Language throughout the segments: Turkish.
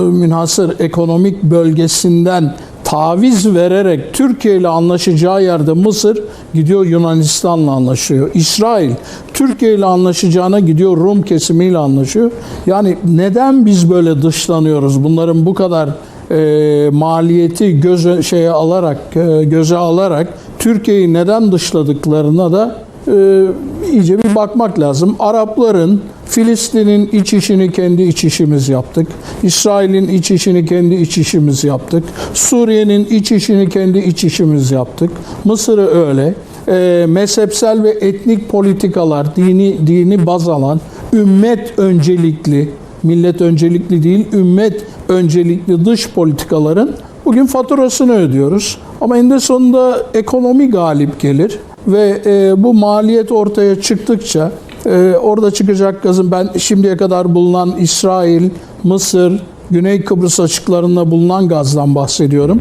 münhasır ekonomik bölgesinden taviz vererek Türkiye ile anlaşacağı yerde Mısır gidiyor Yunanistan'la anlaşıyor. İsrail Türkiye ile anlaşacağına gidiyor Rum kesimiyle anlaşıyor. Yani neden biz böyle dışlanıyoruz? Bunların bu kadar e, maliyeti göze şeye alarak e, göze alarak Türkiye'yi neden dışladıklarına da e, iyice bir bakmak lazım. Arapların Filistin'in iç işini kendi iç işimiz yaptık. İsrail'in iç işini kendi iç işimiz yaptık. Suriye'nin iç işini kendi iç işimiz yaptık. Mısır'ı öyle. E, mezhepsel ve etnik politikalar, dini dini baz alan, ümmet öncelikli, millet öncelikli değil, ümmet öncelikli dış politikaların bugün faturasını ödüyoruz. Ama eninde sonunda ekonomi galip gelir ve e, bu maliyet ortaya çıktıkça e, orada çıkacak gazın ben şimdiye kadar bulunan İsrail, Mısır, Güney Kıbrıs açıklarında bulunan gazdan bahsediyorum.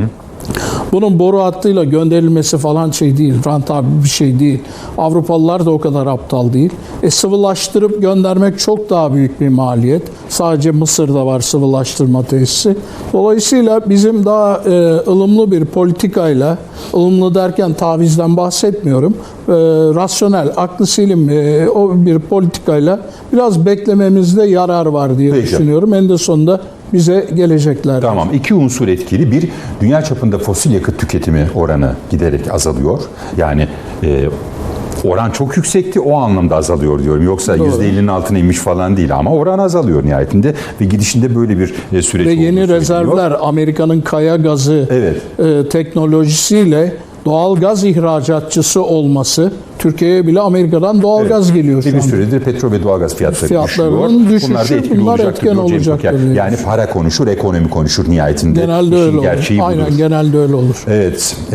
Bunun boru hattıyla gönderilmesi falan şey değil, rantabil bir şey değil. Avrupalılar da o kadar aptal değil. E sıvılaştırıp göndermek çok daha büyük bir maliyet. Sadece Mısır'da var sıvılaştırma tesisi. Dolayısıyla bizim daha e, ılımlı bir politikayla, ılımlı derken tavizden bahsetmiyorum, e, rasyonel, aklı selim e, o bir politikayla biraz beklememizde yarar var diye Peki. düşünüyorum. En de sonunda bize gelecekler. Tamam. iki unsur etkili. Bir, dünya çapında fosil yakıt tüketimi oranı giderek azalıyor. Yani e, oran çok yüksekti o anlamda azalıyor diyorum. Yoksa %50'nin altına inmiş falan değil ama oran azalıyor nihayetinde ve gidişinde böyle bir e, süreç Ve yeni rezervler Amerika'nın kaya gazı Evet. e, teknolojisiyle doğal gaz ihracatçısı olması Türkiye'ye bile Amerika'dan doğal Evet. gaz geliyor şu bir anda. süredir petrol ve doğalgaz fiyatları Fiyatlarının düşüyor. düşüşü, bunlar da etkili bunlar olacaktır etken Toker. diyoruz. Yani para konuşur, ekonomi konuşur nihayetinde. Genelde İşin öyle olur. gerçeği budur. Aynen genelde öyle olur. Evet.